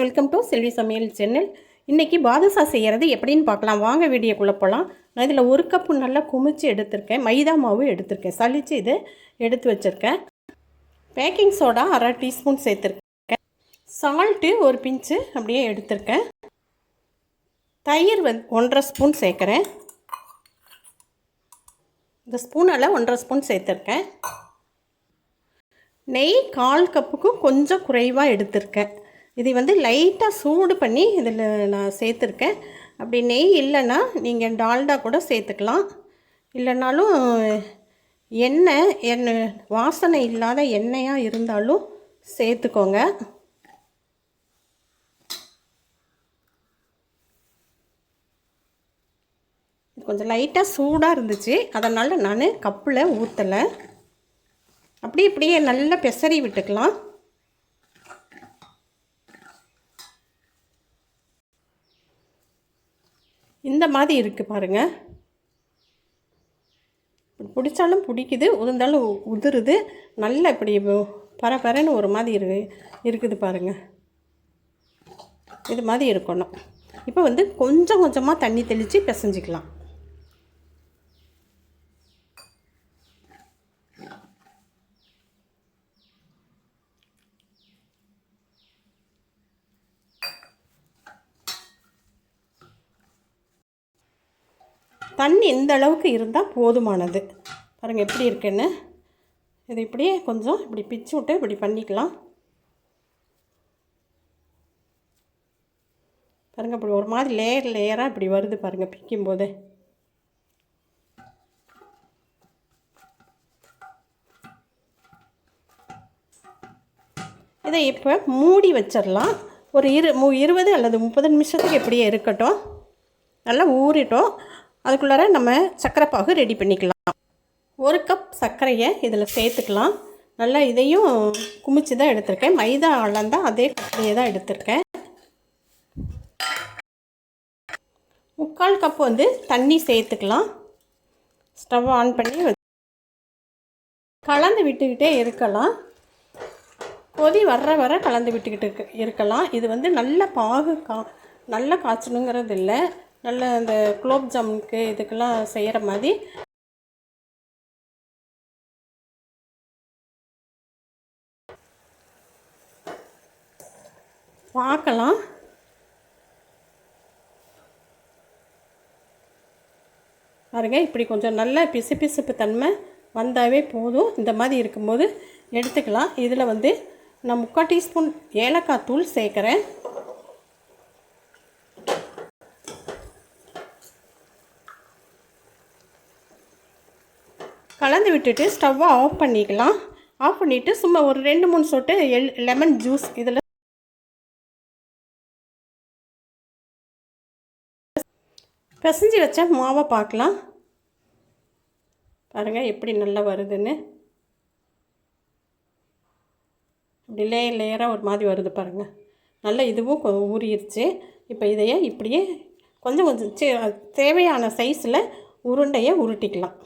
Welcome to செல்வி சமையல் channel இன்றைக்கி பாதுஷா செய்கிறது எப்படின்னு பார்க்கலாம். வாங்க வீடியோக்குள்ளே போகலாம் நான் இதில் ஒரு கப்பு நல்லா குமிச்சு எடுத்திருக்கேன். மைதா மாவு எடுத்திருக்கேன். சளிச்சு இதை எடுத்து வச்சுருக்கேன். பேக்கிங் சோடா அரை டீஸ்பூன் சேர்த்துருக்கேன். சால்ட்டு ஒரு பிஞ்சு அப்படியே எடுத்திருக்கேன். தயிர் வந்து ஒன்றரை ஸ்பூன் சேர்க்குறேன். இந்த ஸ்பூனால் ஒன்றரை ஸ்பூன் சேர்த்துருக்கேன். நெய் கால் கப்புக்கும் கொஞ்சம் குறைவாக எடுத்திருக்கேன். இதை வந்து லைட்டாக சூடு பண்ணி இதில் நான் சேர்த்துருக்கேன். அப்படி நெய் இல்லைன்னா நீங்கள் டால்டா கூட சேர்த்துக்கலாம். இல்லைனாலும் எண்ணெய் எண்ணெய் வாசனை இல்லாத எண்ணெயாக இருந்தாலும் சேர்த்துக்கோங்க. கொஞ்சம் லைட்டாக சூடாக இருந்துச்சு. அதனால் நான் கப்பில் ஊற்றலை அப்படி இப்படியே நல்லா பெசரி விட்டுக்கலாம். இந்த மாதிரி இருக்குது பாருங்கள் பிடிச்சாலும் பிடிக்குது உதிர்ந்தாலும் உதிருது. நல்லா இப்படி பரபரன்னு ஒரு மாதிரி இரு இருக்குது பாருங்கள் இது மாதிரி இருக்கணும். இப்போ வந்து கொஞ்சம் கொஞ்சமாக தண்ணி தெளித்து பிசைஞ்சிக்கலாம். தண்ணி இந்த அளவுக்கு இருந்தால் போதுமானது. பாருங்கள் எப்படி இருக்குன்னு. இது இப்படியே கொஞ்சம் இப்படி பிச்சு விட்டு இப்படி பண்ணிக்கலாம். பாருங்கள் இப்படி ஒரு மாதிரி லேயர் லேயராக இப்படி வருது பாருங்கள் பிக்கும்போது. இதை இப்போ மூடி வச்சிடலாம். ஒரு இரு மு இருபது அல்லது முப்பது நிமிஷத்துக்கு இப்படியே இருக்கட்டும். நல்லா ஊறிட்டோம். அதுக்குள்ளார நம்ம சர்க்கரை பாகு ரெடி பண்ணிக்கலாம். ஒரு கப் சர்க்கரையை இதில் சேர்த்துக்கலாம். நல்லா இதையும் குமிச்சு தான் எடுத்திருக்கேன். மைதா அளந்தால் அதே கப்பிலேயே தான் எடுத்திருக்கேன். முக்கால் கப் வந்து தண்ணி சேர்த்துக்கலாம். ஸ்டவ் ஆன் பண்ணி கலந்து விட்டுக்கிட்டே இருக்கலாம். கொதி வர்ற வர கலந்து விட்டுக்கிட்டு இருக்கலாம். இது வந்து நல்ல பாகு கா நல்லா காய்ச்சணுங்கிறது இல்லை நல்ல இந்த குலோப் ஜாமுனுக்கு இதுக்கெல்லாம் செய்கிற மாதிரி. பார்க்கலாம். பாருங்க இப்படி கொஞ்சம் நல்ல பிசு பிசுப்பு தன்மை வந்தாவே போதும். இந்த மாதிரி இருக்கும்போது எடுத்துக்கலாம். இதில் வந்து நான் முக்கால் டீஸ்பூன் ஏலக்காய் தூள் சேர்க்குறேன் கலந்து விட்டுட்டு ஸ்டவ்வை ஆஃப் பண்ணிக்கலாம். ஆஃப் பண்ணிவிட்டு சும்மா ஒரு ரெண்டு மூணு சொட்டு எல் லெமன் ஜூஸ் இதில் பிசைஞ்சு வச்ச மாவை பார்க்கலாம். பாருங்கள் எப்படி நல்லா வருதுன்னு. இப்படி லேயர் லேயராக ஒரு மாதிரி வருது பாருங்கள் நல்லா இதுவும் கொ- ஊறிடுச்சு இப்போ இதையே இப்படியே கொஞ்சம் கொஞ்சம் சே- தேவையான சைஸில் உருண்டையை உருட்டிக்கலாம்.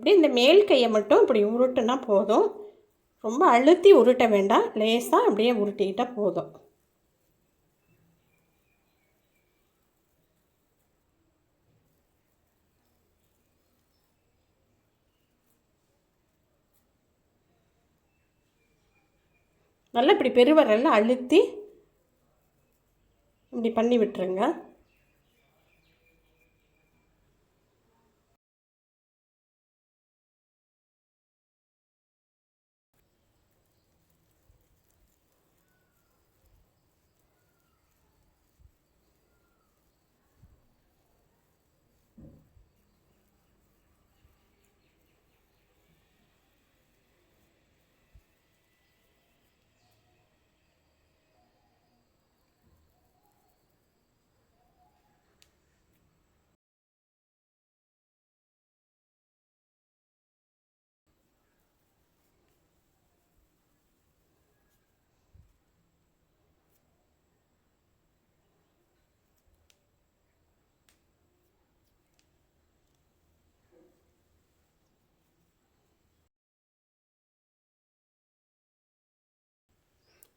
அப்படியே இந்த மேல் கையை மட்டும் இப்படி உருட்டுனா போதும். ரொம்ப அழுத்தி உருட்ட வேண்டாம். லேசாக அப்படியே உருட்டிக்கிட்டால் போதும். நல்லா இப்படி பெருவரல்ல அழுத்தி இப்படி பண்ணி விட்டுருங்க.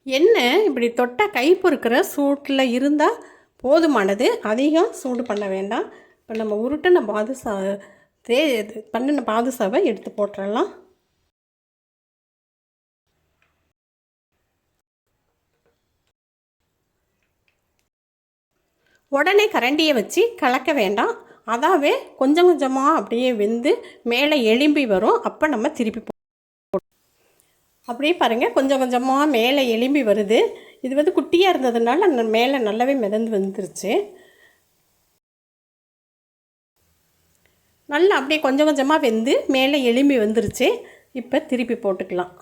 எண்ணெய் இப்படி தொட்டால் கை பொறுக்கிற சூட்டில் இருந்தால் போதுமானது. அதிகம் சூடு பண்ண வேண்டாம். இப்போ நம்ம உருட்டின பாதுசா தே இது பண்ணின பாதுசாவை எடுத்து போட்டுடலாம் உடனே கரண்டியை வச்சு கலக்க வேண்டாம். அதாவே கொஞ்சம் கொஞ்சமாக அப்படியே வெந்து மேலே எலும்பி வரும். அப்போ நம்ம திருப்பி அப்படியே பாருங்கள் கொஞ்சம் கொஞ்சமாக மேலே எலும்பி வருது. இது வந்து குட்டியாக இருந்ததுனால மேலே நல்லாவே மிதந்து வந்துருச்சு. நல்லா அப்படியே கொஞ்சம் கொஞ்சமாக வெந்து மேலே எலும்பி வந்துருச்சு. இப்போ திருப்பி போட்டுக்கலாம்.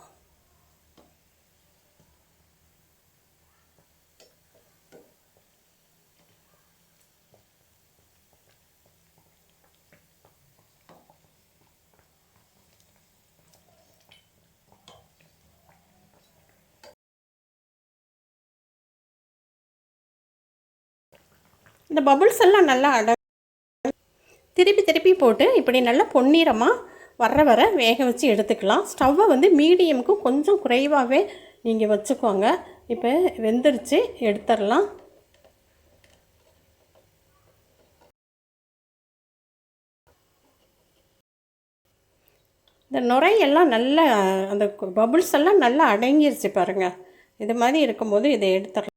இந்த பபுள்ஸ் எல்லாம் நல்லா அட திருப்பி திருப்பி போட்டு இப்படி நல்லா பொன்னிறமாக வர வர வேக வச்சு எடுத்துக்கலாம். ஸ்டவ்வை வந்து மீடியமுக்கு கொஞ்சம் குறைவாகவே நீங்கள் வச்சுக்கோங்க. இப்போ வெந்துருச்சு எடுத்துடலாம். இந்த நுரையெல்லாம் நல்லா அந்த பபுள்ஸ் எல்லாம் நல்லா அடங்கிருச்சு பாருங்கள் இது மாதிரி இருக்கும்போது இதை எடுத்துடலாம்.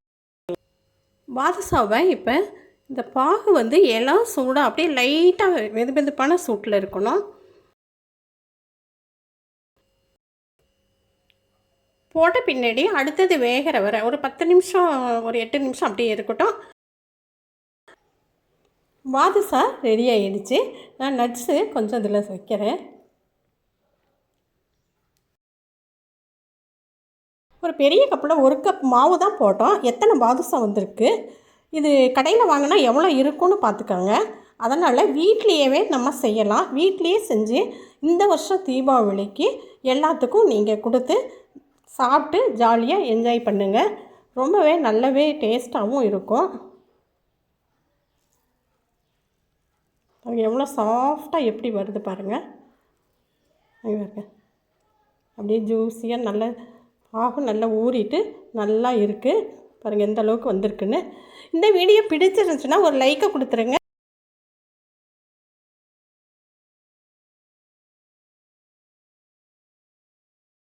பாதுசாவை இப்போ இந்த பாகு வந்து எல்லாம் சூடாக அப்படியே லைட்டாக வெது வெதுப்பான சூட்டில் இருக்கணும். போட்ட பின்னாடி அடுத்தது வேகிற வர ஒரு பத்து நிமிஷம் ஒரு எட்டு நிமிஷம் அப்படியே இருக்கட்டும். வாதுசா ரெடி ஆகிடுச்சு நான் நட்ஸு கொஞ்சம் இதில் வைக்கிறேன். ஒரு பெரிய கப்பில் ஒரு கப் மாவு தான் போட்டோம். எத்தனை பாதுசா வந்திருக்கு? இது கடையில் வாங்கினா எவ்வளோ இருக்கும்னு பார்த்துக்கோங்க. அதனால் வீட்லேயே நம்ம செய்யலாம். வீட்லேயே செஞ்சு இந்த வருஷம் தீபாவளிக்கு எல்லாத்துக்கும் நீங்கள் கொடுத்து சாப்பிட்டு ஜாலியாக என்ஜாய் பண்ணுங்கள் ரொம்பவே நல்லாவே டேஸ்ட்டாகவும் இருக்கும். அது எவ்வளோ சாஃப்டாக எப்படி வருது பாருங்கள் அப்படியே ஜூஸியாக நல்லா ஆகும் நல்லா ஊறிட்டு நல்லா இருக்குது பாருங்கள் எந்த அளவுக்கு வந்திருக்குன்னு. இந்த வீடியோ பிடிச்சிருந்துச்சுன்னா ஒரு லைக்கை கொடுத்துருங்க.